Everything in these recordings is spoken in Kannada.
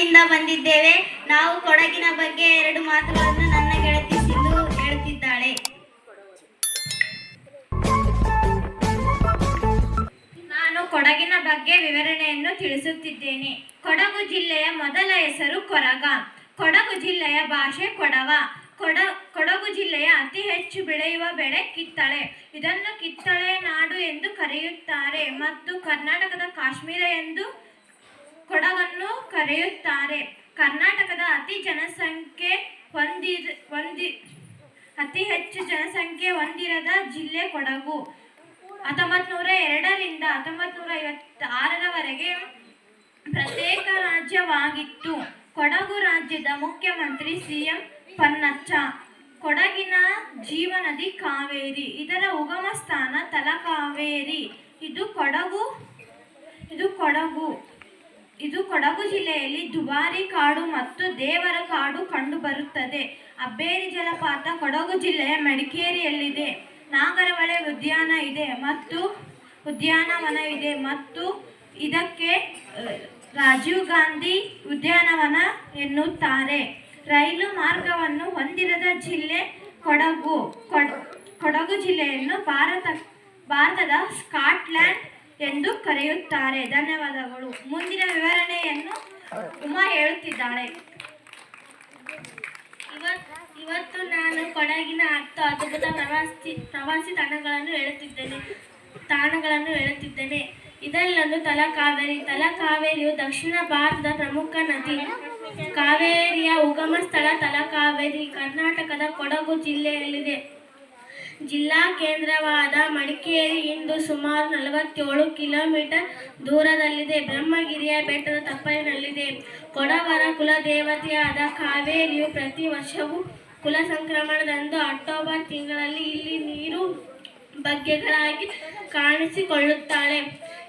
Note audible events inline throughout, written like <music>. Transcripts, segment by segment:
ಇಂದ ಬಂದಿದ್ದೇವೆ. ನಾವು ಕೊಡಗಿನ ಬಗ್ಗೆ ಎರಡು ಮಾತುಗಳನ್ನು ನನ್ನ ಗೆಳತಿ ಸಿಂಧು ಹೇಳುತ್ತಿದ್ದಾಳೆ. ನಾನು ಕೊಡಗಿನ ಬಗ್ಗೆ ವಿವರಣೆಯನ್ನು ತಿಳಿಸುತ್ತಿದ್ದೇನೆ. ಕೊಡಗು ಜಿಲ್ಲೆಯ ಮೊದಲ ಹೆಸರು ಕೊರಗ. ಕೊಡಗು ಜಿಲ್ಲೆಯ ಭಾಷೆ ಕೊಡವ. ಕೊಡ, ಕೊಡಗು ಜಿಲ್ಲೆಯ ಅತಿ ಹೆಚ್ಚು ಬೆಳೆಯುವ ಬೆಳೆ ಕಿತ್ತಳೆ. ಇದನ್ನು ಕಿತ್ತಳೆ ನಾಡು ಎಂದು ಕರೆಯುತ್ತಾರೆ ಮತ್ತು ಕರ್ನಾಟಕದ ಕಾಶ್ಮೀರ ಎಂದು ಕೊಡಗನ್ನು ಕರೆಯುತ್ತಾರೆ. ಕರ್ನಾಟಕದ ಅತಿ ಜನಸಂಖ್ಯೆ ಹೊಂದಿದ, ಹೊಂದಿ, ಅತಿ ಹೆಚ್ಚು ಜನಸಂಖ್ಯೆ ಹೊಂದಿರದ ಜಿಲ್ಲೆ ಕೊಡಗು. ಹತ್ತೊಂಬತ್ ನೂರ ಎರಡರಿಂದ ಹತ್ತೊಂಬತ್ ನೂರ ಐವತ್ತಾರರವರೆಗೆ ಪ್ರತ್ಯೇಕ ರಾಜ್ಯವಾಗಿತ್ತು. ಕೊಡಗು ರಾಜ್ಯದ ಮುಖ್ಯಮಂತ್ರಿ ಸಿ ಎಂ ಪನ್ನಚ್ಚ. ಕೊಡಗಿನ ಜೀವನದಿ ಕಾವೇರಿ, ಇದರ ಉಗಮ ಸ್ಥಾನ ತಲಕಾವೇರಿ. ಇದು ಕೊಡಗು ಇದು ಕೊಡಗು. ಇದು ಕೊಡಗು ಜಿಲ್ಲೆಯಲ್ಲಿ ದುಬಾರಿ ಕಾಡು ಮತ್ತು ದೇವರ ಕಾಡು ಕಂಡುಬರುತ್ತದೆ ಅಬ್ಬೇರಿ ಜಲಪಾತ ಕೊಡಗು ಜಿಲ್ಲೆಯ ಮಡಿಕೇರಿಯಲ್ಲಿದೆ. ನಾಗರಹೊಳೆ ಉದ್ಯಾನ ಇದೆ ಮತ್ತು ಉದ್ಯಾನವನ ಇದೆ ಮತ್ತು ಇದಕ್ಕೆ ರಾಜೀವ್ ಗಾಂಧಿ ಉದ್ಯಾನವನ ಎನ್ನುತ್ತಾರೆ. ರೈಲು ಮಾರ್ಗವನ್ನು ಹೊಂದಿರದ ಜಿಲ್ಲೆ ಕೊಡಗು. ಕೊಡ್- ಕೊಡಗು ಜಿಲ್ಲೆಯನ್ನು ಭಾರತ, ಭಾರತದ ಸ್ಕಾಟ್ಲ್ಯಾಂಡ್ ಎಂದು ಕರೆಯುತ್ತಾರೆ. ಧನ್ಯವಾದಗಳು. ಮುಂದಿನ ವಿವರಣೆಯನ್ನು ಉಮಾ ಹೇಳುತ್ತಿದ್ದಾಳೆ. ಇವತ್, ಇವತ್ತು ನಾನು ಕೊಡಗಿನ ಹತ್ತು ಅದ್ಭುತ ಪ್ರವಾಸಿ ಪ್ರವಾಸಿ ತಾಣಗಳನ್ನು ಹೇಳುತ್ತಿದ್ದೇನೆ ತಾಣಗಳನ್ನು ಹೇಳುತ್ತಿದ್ದೇನೆ. ಇದರಲ್ಲೊಂದು ತಲಕಾವೇರಿ. ತಲಕಾವೇರಿಯು ದಕ್ಷಿಣ ಭಾರತದ ಪ್ರಮುಖ ನದಿ. ಕಾವೇರಿಯ ಉಗಮ ಸ್ಥಳ ತಲಕಾವೇರಿ. ಕರ್ನಾಟಕದ ಕೊಡಗು ಜಿಲ್ಲೆಯಲ್ಲಿದೆ. ಜಿಲ್ಲಾ ಕೇಂದ್ರವಾದ ಮಡಿಕೇರಿ ಇಂದು ಸುಮಾರು ನಲವತ್ತೇಳು ಕಿಲೋಮೀಟರ್ ದೂರದಲ್ಲಿದೆ. ಬ್ರಹ್ಮಗಿರಿಯ ಬೆಟ್ಟದ ತಪ್ಪಲಿನಲ್ಲಿದೆ. ಕೊಡವರ ಕುಲದೇವತೆಯಾದ ಕಾವೇರಿಯು ಪ್ರತಿ ವರ್ಷವೂ ಕುಲ ಸಂಕ್ರಮಣದಂದು ಅಕ್ಟೋಬರ್ ತಿಂಗಳಲ್ಲಿ ಇಲ್ಲಿ ನೀರು ಬಗ್ಗೆಗಳಾಗಿ ಕಾಣಿಸಿಕೊಳ್ಳುತ್ತಾಳೆ.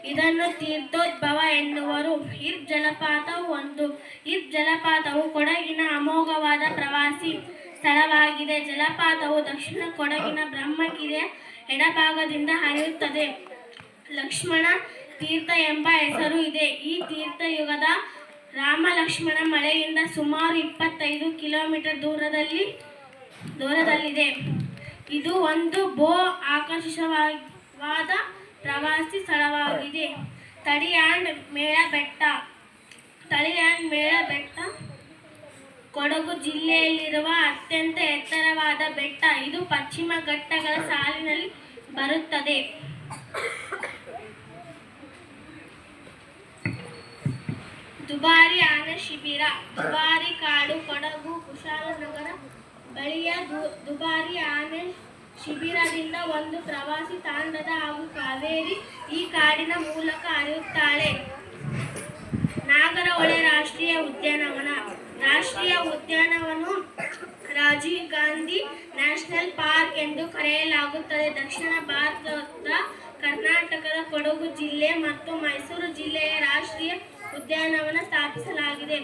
ಇದನ್ನು ತೀರ್ಥೋದ್ಭವ ಎನ್ನುವರು. ಇರ್ ಜಲಪಾತವು ಒಂದು. ಇರ್ ಜಲಪಾತವು ಕೊಡಗಿನ ಅಮೋಘವಾದ ಪ್ರವಾಸಿ ಸ್ಥಳವಾಗಿದೆ. ಜಲಪಾತವು ದಕ್ಷಿಣ ಕೊಡಗಿನ ಬ್ರಹ್ಮಗಿರಿಯ ಎಡಭಾಗದಿಂದ ಹರಿಯುತ್ತದೆ. ಲಕ್ಷ್ಮಣ ತೀರ್ಥ ಎಂಬ ಹೆಸರು ಇದೆ. ಈ ತೀರ್ಥಯುಗದ ರಾಮ ಲಕ್ಷ್ಮಣ ಮಳೆಯಿಂದ ಸುಮಾರು ಇಪ್ಪತ್ತೈದು ಕಿಲೋಮೀಟರ್ ದೂರದಲ್ಲಿ, ದೂರದಲ್ಲಿದೆ. ಇದು ಒಂದು ಬೋ ಆಕರ್ಷಕವಾದ ಪ್ರವಾಸಿ ಸ್ಥಳವಾಗಿದೆ. ತಳಿಯಾಂಡ್ ಮೇಳ ಬೆಟ್ಟ ತಳಿಯಾಂಡ್ ಮೇಳ ಬೆಟ್ಟ ಕೊಡಗು ಜಿಲ್ಲೆಯಲ್ಲಿರುವ ಅತ್ಯಂತ ಎತ್ತರವಾದ ಬೆಟ್ಟ. ಇದು ಪಶ್ಚಿಮ ಘಟ್ಟಗಳ ಸಾಲಿನಲ್ಲಿ ಬರುತ್ತದೆ. ದುಬಾರಿ ಆನೆ ಶಿಬಿರ. ದುಬಾರಿ ಕಾಡು. ಕೊಡಗು ಕುಶಾಲನಗರ ಬಳಿಯ ದುಬಾರಿ ಆನೆ ಶಿಬಿರದಿಂದ ಒಂದು ಪ್ರವಾಸಿ ತಾಂಡದ ಹಾಗೂ ಕಾವೇರಿ ಈ ಕಾಡಿನ ಮೂಲಕ ಅರಿಯುತ್ತಾಳೆ ನಾಗರಹೊಳೆ ರಾಷ್ಟ್ರೀಯ ಉದ್ಯಾನವನ. ರಾಷ್ಟ್ರೀಯ ಉದ್ಯಾನವನ್ನು ರಾಜೀವ್ ಗಾಂಧಿ ನ್ಯಾಷನಲ್ ಪಾರ್ಕ್ ಎಂದು ಕರೆಯಲಾಗುತ್ತದೆ. ದಕ್ಷಿಣ ಭಾರತದ ಕರ್ನಾಟಕದ ಕೊಡಗು ಜಿಲ್ಲೆ ಮತ್ತು ಮೈಸೂರು ಜಿಲ್ಲೆಯ ರಾಷ್ಟ್ರೀಯ ಉದ್ಯಾನವನ ಸ್ಥಾಪಿಸಲಾಗಿದೆ.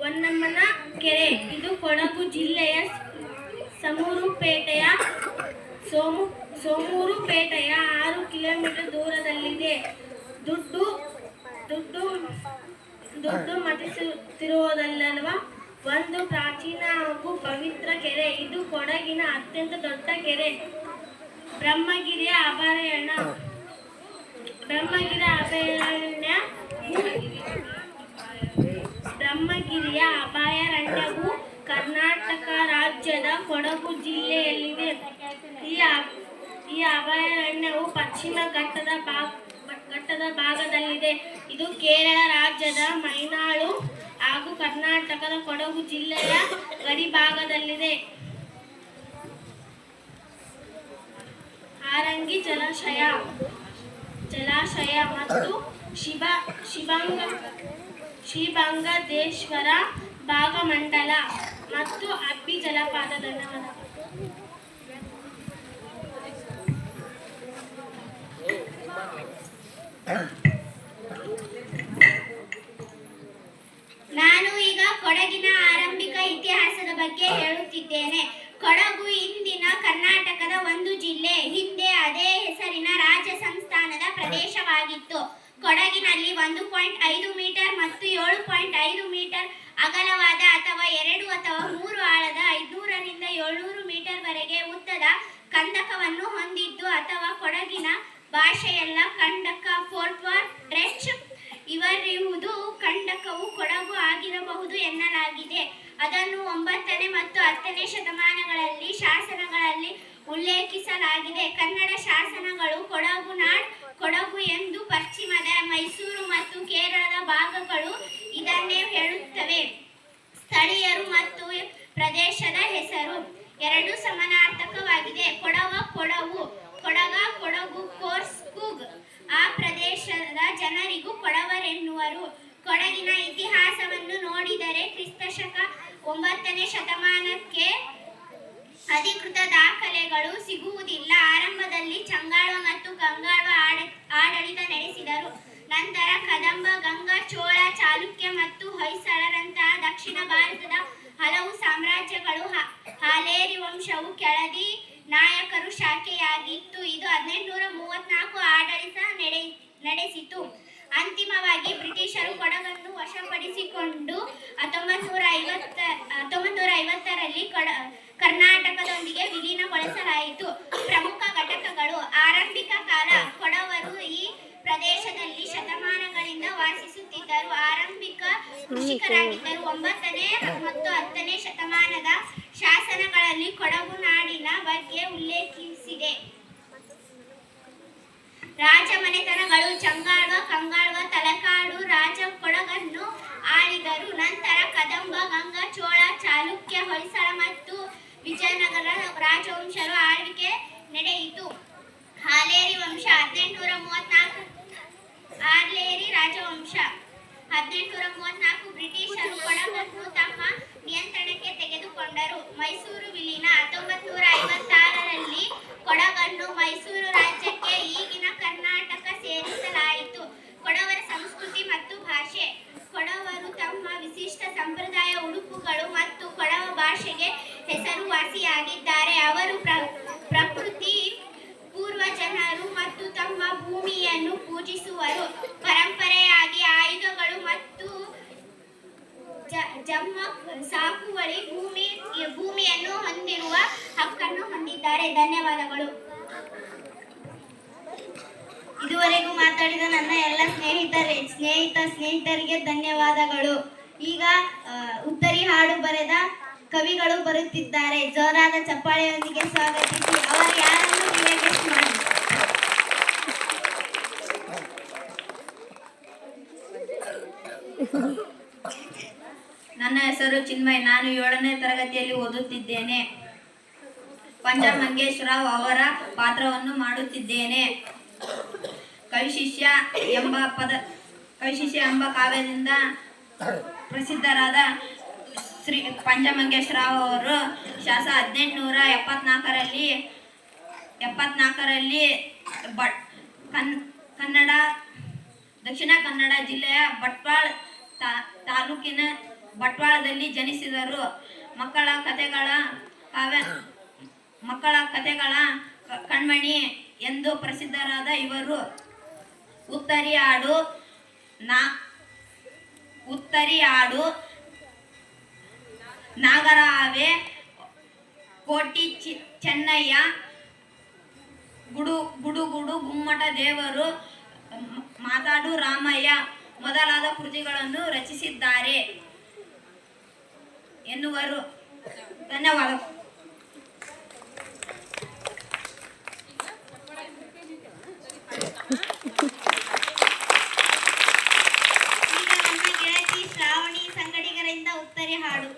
ಹೊನ್ನಮ್ಮನ ಕೆರೆ, ಇದು ಕೊಡಗು ಜಿಲ್ಲೆಯ ಸಮೂರುಪೇಟೆಯ ಸೋಮು, ಸೋಮೂರುಪೇಟೆಯ ಆರು ಕಿಲೋಮೀಟರ್ ದೂರದಲ್ಲಿದೆ. ದುಡ್ಡು ದುಡ್ಡು ದುಡ್ಡು ಮಠಿಸುತ್ತಿರುವುದಲ್ಲವಾ ಒಂದು ಪ್ರಾಚೀನ ಹಾಗೂ ಪವಿತ್ರ ಕೆರೆ. ಇದು ಕೊಡಗಿನ ಅತ್ಯಂತ ದೊಡ್ಡ ಕೆರೆ. ಬ್ರಹ್ಮಗಿರಿಯ ಅಭಯಾರಣ್ಯ. ಬ್ರಹ್ಮಗಿರಿಯ ಅಭಯಾರಣ್ಯ. ಬ್ರಹ್ಮಗಿರಿಯ ಅಭಯಾರಣ್ಯವು ಕರ್ನಾಟಕ ರಾಜ್ಯದ ಕೊಡಗು ಜಿಲ್ಲೆಯಲ್ಲಿದೆ. ಈ ಈ ಅಭಯಾರಣ್ಯವು ಪಶ್ಚಿಮ ಘಟ್ಟದ ಭಾಗ ಘಟ್ಟದ ಭಾಗದಲ್ಲಿದೆ. ಇದು ಕೇರಳ ರಾಜ್ಯದ ಮೈನಾಳು ಹಾಗೂ ಕರ್ನಾಟಕದ ಕೊಡಗು ಜಿಲ್ಲೆಯ ಗಡಿ ಭಾಗದಲ್ಲಿದೆ ಹಾರಂಗಿ ಜಲಾಶಯ ಜಲಾಶಯ ಮತ್ತು ಶಿವ, ಶಿವಂಗ ಶ್ರೀಭಂಗದೇಶ್ವರ ಭಾಗಮಂಡಲ ಮತ್ತು ಅಬ್ಬಿ ಜಲಪಾತ ಧನ್ಯವಾದ. ನಾನು <coughs> ಕಂದಕವನ್ನು ಹೊಂದಿದ್ದು ಅಥವಾ ಕೊಡಗಿನ ಭಾಷೆಯಲ್ಲ ಕಂಡಕ ಫೋರ್ಟ್ವರ್ ಡ್ರೆಚ್ ಇವರಿರುವುದು ಕಂಡಕವು ಕೊಡಗು ಆಗಿರಬಹುದು ಎನ್ನಲಾಗಿದೆ. ಅದನ್ನು ಒಂಬತ್ತನೇ ಮತ್ತು ಹತ್ತನೇ ಶತಮಾನಗಳಲ್ಲಿ ಶಾಸನಗಳಲ್ಲಿ ಉಲ್ಲೇಖಿಸಲಾಗಿದೆ. ಕನ್ನಡ ಶಾಸನಗಳು ಕೊಡಗು ನಾಡ್, ಕೊಡಗು ಎಂದು ಪಶ್ಚಿಮದ ಮೈಸೂರು ಮತ್ತು ಕೇರಳದ ಭಾಗಗಳು ಇದನ್ನೇ ಹೇಳುತ್ತವೆ. ಸ್ಥಳೀಯರು ಮತ್ತು ಪ್ರದೇಶದ ಹೆಸರು. ಎರಡು ಸಮಾನಾರ್ಥಕವಾಗಿದೆ. ಕೊಡವ ಕೊಡವು, ಕೊಡಗ ಕೊಡಗು, ಕೋರ್ಸ್ ಕುಗ್. ಆ ಪ್ರದೇಶದ ಜನರಿಗೂ ಕೊಡವರೆನ್ನುವರು. ಕೊಡಗಿನ ಇತಿಹಾಸವನ್ನು ನೋಡಿದರೆ ಕ್ರಿಸ್ತಶಕ ಒಂಬತ್ತನೇ ಶತಮಾನಕ್ಕೆ ಅಧಿಕೃತ ದಾಖಲೆಗಳು ಸಿಗುವುದಿಲ್ಲ. ಆರಂಭದಲ್ಲಿ ಚಂಗಾಳ ಮತ್ತು ಗಂಗಾಳ ಆಡ- ಆಡಳಿತ ನಡೆಸಿದರು. ನಂತರ ಕದಂಬ, ಗಂಗಾ, ಚೋಳ, ಚಾಲುಕ್ಯ ಮತ್ತು ಹೊಯ್ಸಳರಂತಹ ದಕ್ಷಿಣ ಭಾರತದ ಹಲವು ಸಾಮ್ರಾಜ್ಯಗಳು ಹಾಲೇರಿ ವಂಶವು ಕೆಳದಿ ನಾಯಕರು ಶಾಖೆಯಾಗಿತ್ತು. ಇದು ಹದಿನೆಂಟುನೂರ ಮೂವತ್ನಾಲ್ಕು ಆಡಳಿತ ನಡೆ ನಡೆಸಿತು. ಅಂತಿಮವಾಗಿ ಬ್ರಿಟಿಷರು ಕೊಡಗನ್ನು ವಶಪಡಿಸಿಕೊಂಡು ಹತ್ತೊಂಬತ್ತು ನೂರ ಐವತ್ತ ಹತ್ತೊಂಬತ್ತು ಐವತ್ತರಲ್ಲಿ ಕೊಡ, ಕರ್ನಾಟಕದೊಂದಿಗೆ ವಿಲೀನಗೊಳಿಸಲಾಯಿತು. ಪ್ರಮುಖ ಘಟಕಗಳು ಆರಂಭಿಕ ಕಾಲ ಕೊಡವರು ಈ ಪ್ರದೇಶದಲ್ಲಿ ಶತಮಾನಗಳಿಂದ ವಾಸಿಸುತ್ತಿದ್ದರು. ಆರಂಭಿಕ ಕೃಷಿಕರಾಗಿದ್ದರು. ಒಂಬತ್ತನೇ ಮತ್ತು ಹತ್ತನೇ ಶತಮಾನದ ಶಾಸನಗಳಲ್ಲಿ ಕೊಡಗು ನಾಡಿನ ಬಗ್ಗೆ ಉಲ್ಲೇಖಿಸಿದೆ. ರಾಜಮನೆತನಗಳು ಚಂಗಾಳ್ವ, ಕಂಗಾಳ್ವ, ತಲಕಾಡು, ರಾಜ ಕೊಡಗನ್ನು ಆಳಿದರು. ನಂತರ ಕದಂಬ, ಗಂಗ, ಚೋಳ, ಚಾಲುಕ್ಯ, ಹೊಯ್ಸಳ ಮತ್ತು ವಿಜಯನಗರ ರಾಜವಂಶರು ಆಳ್ವಿಕೆ ನಡೆಯಿತು. ಹಾಲೇರಿ ವಂಶ, ಹದಿನೆಂಟುನೂರ ಮೂವತ್ನಾಲ್ಕು ಆರ್ಲೇರಿ ರಾಜವಂಶ. ಹದಿನೆಂಟುನೂರ ಮೂವತ್ನಾಲ್ಕು ಬ್ರಿಟಿಷರು ಕೊಡಗನ್ನು ತಮ್ಮ ನಿಯಂತ್ರಣಕ್ಕೆ ತೆಗೆದುಕೊಂಡರು. ಮೈಸೂರು ವಿಲೀನ ಹತ್ತೊಂಬತ್ನೂರ ಐವತ್ತಾರರಲ್ಲಿ ಕೊಡಗನ್ನು ಮೈಸೂರು ರಾಜ್ಯಕ್ಕೆ ಈಗಿನ ಕರ್ನಾಟಕ ಸೇರಿಸಲಾಯಿತು. ಕೊಡವರ ಸಂಸ್ಕೃತಿ ಮತ್ತು ಭಾಷೆ. ಕೊಡವರು ತಮ್ಮ ವಿಶಿಷ್ಟ ಸಂಪ್ರದಾಯ ಉಡುಪುಗಳು ಮತ್ತು ಕೊಡವ ಭಾಷೆಗೆ ಹೆಸರುವಾಸಿಯಾಗಿದ್ದಾರೆ. ಅವರು ಪ್ರ- ಪ್ರಕೃತಿ ಪೂರ್ವ ಜನರು ಮತ್ತು ತಮ್ಮ ಭೂಮಿಯನ್ನು ಪೂಜಿಸುವರು. ಪರಂಪರೆಯಾಗಿ ಆಯುಧಗಳು ಮತ್ತು ಜಮ್ಮ ಸಾಕುವಳಿ ಭೂಮಿ, ಭೂಮಿಯನ್ನು ಹೊಂದಿರುವ ಹಕ್ಕನ್ನು ಹೊಂದಿದ್ದಾರೆ. ಧನ್ಯವಾದಗಳು. ಇದುವರೆಗೂ ಮಾತಾಡಿದ ನನ್ನ ಎಲ್ಲ ಸ್ನೇಹಿತರೆ, ಸ್ನೇಹಿತ, ಸ್ನೇಹಿತರಿಗೆ ಧನ್ಯವಾದಗಳು. ಈಗ ಉತ್ತರಿ ಹಾಡು ಬರೆದ ಕವಿಗಳು ಬರುತ್ತಿದ್ದಾರೆ. ಜೋರಾದ ಚಪ್ಪಾಳೆಯೊಂದಿಗೆ ಸ್ವಾಗತಿಸಿ. ಅವರು ಯಾರನ್ನು ಮಾಡಿ? ನನ್ನ ಹೆಸರು ಚಿನ್ಮಯ್. ನಾನು ಏಳನೇ ತರಗತಿಯಲ್ಲಿ ಓದುತ್ತಿದ್ದೇನೆ. ಪಂಜ ಮಂಗೇಶ್ ರಾವ್ ಅವರ ಪಾತ್ರವನ್ನು ಮಾಡುತ್ತಿದ್ದೇನೆ. ಕವಿಶಿಷ್ಯ ಎಂಬ ಪದ ಕವಿಶಿಷ್ಯ ಎಂಬ ಕಾವ್ಯದಿಂದ ಪ್ರಸಿದ್ಧರಾದ ಶ್ರೀ ಪಂಚಮಂಗೇಶ್ ರಾವ್ ಅವರು ಶಾಸ ಹದಿನೆಂಟುನೂರ ಎಪ್ಪತ್ನಾಲ್ಕರಲ್ಲಿ ಎಪ್ಪತ್ನಾಲ್ಕರಲ್ಲಿ ಬಟ್ ಕನ್, ಕನ್ನಡ, ದಕ್ಷಿಣ ಕನ್ನಡ ಜಿಲ್ಲೆಯ ಬಟ್ವಾಳ ತಾಲೂಕಿನ ಬಟ್ವಾಳದಲ್ಲಿ ಜನಿಸಿದರು. ಮಕ್ಕಳ ಕಥೆಗಳ ಕಾವ್ಯ ಮಕ್ಕಳ ಕಥೆಗಳ ಕಣ್ಮಣಿ ಎಂದು ಪ್ರಸಿದ್ಧರಾದ ಇವರು. ಉತ್ತರಿ ಹಾಡು ನಾ ಉತ್ತರಿ ಹಾಡು ನಾಗರಾವೆ ಕೋಟಿ ಚಿ- ಚೆನ್ನಯ್ಯ ಗುಡು ಗುಡು ಗುಡು ಗುಮ್ಮಟ ದೇವರು. ಮಾತಾಡು ರಾಮಯ್ಯ. ಮೊದಲಾದ ಕೃತಿಗಳನ್ನು ರಚಿಸಿದ್ದಾರೆ. ಎನ್ನುವರು. ಧನ್ಯವಾದಗಳು ಹಾಡು.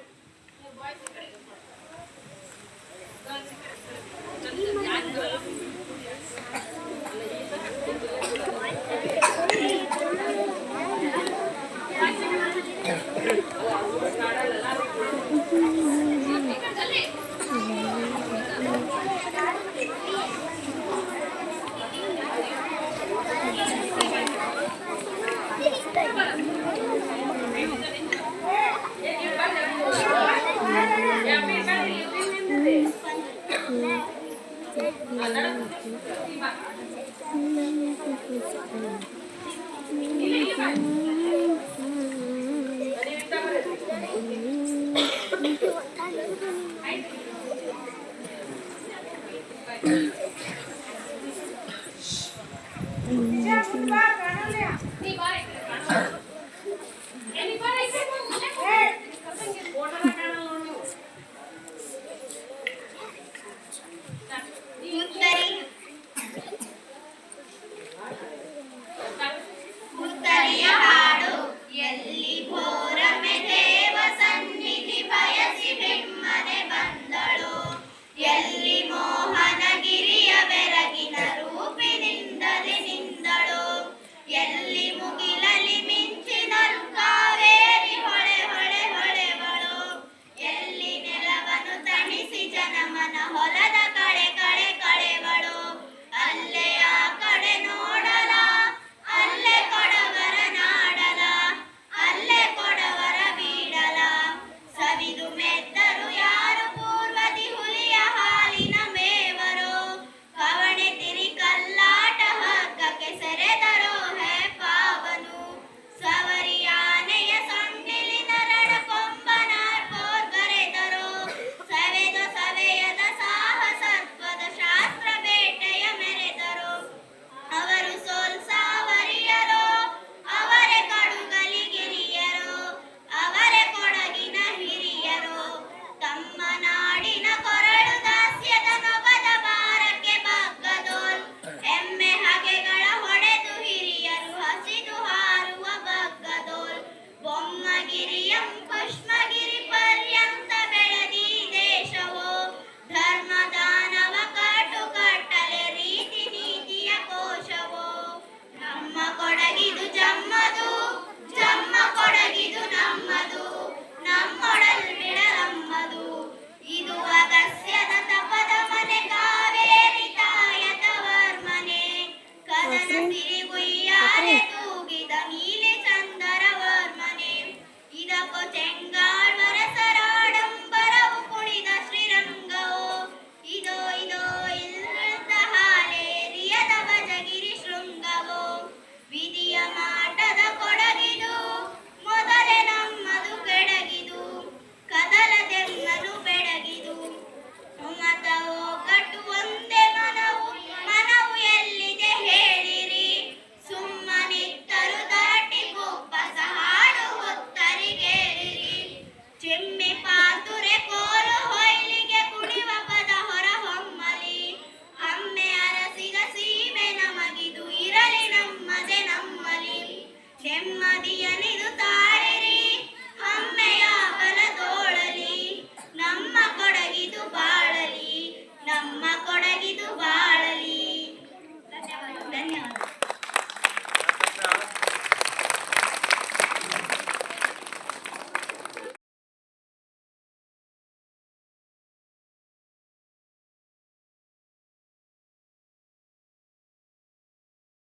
ముత్తరియ హాడు ఎల్లి పో ಗಿರಿಯಂ ಪಶ್ಮಗಿರಿ ದೇಶವೋ ಧರ್ಮದಾನವ ಕಾಟು ಕಟ್ಟಲೆ ರೀತಿ ಕೋಶವೋ. ಬ್ರಹ್ಮ ಕೊಡಗಿದು ಜಮ್ಮದು ಜಮ್ಮ ನಮ್ಮದು ನಮ್ಮೊಳಿಲ್ಲೆಣಮ್ಮದು ಇದುವ ಗಸ್ಯದ ತಪದ ಮನೆ ಕಾವೇರಿ ತಾಯತ ವರ್ಮನೆ. ಕದನ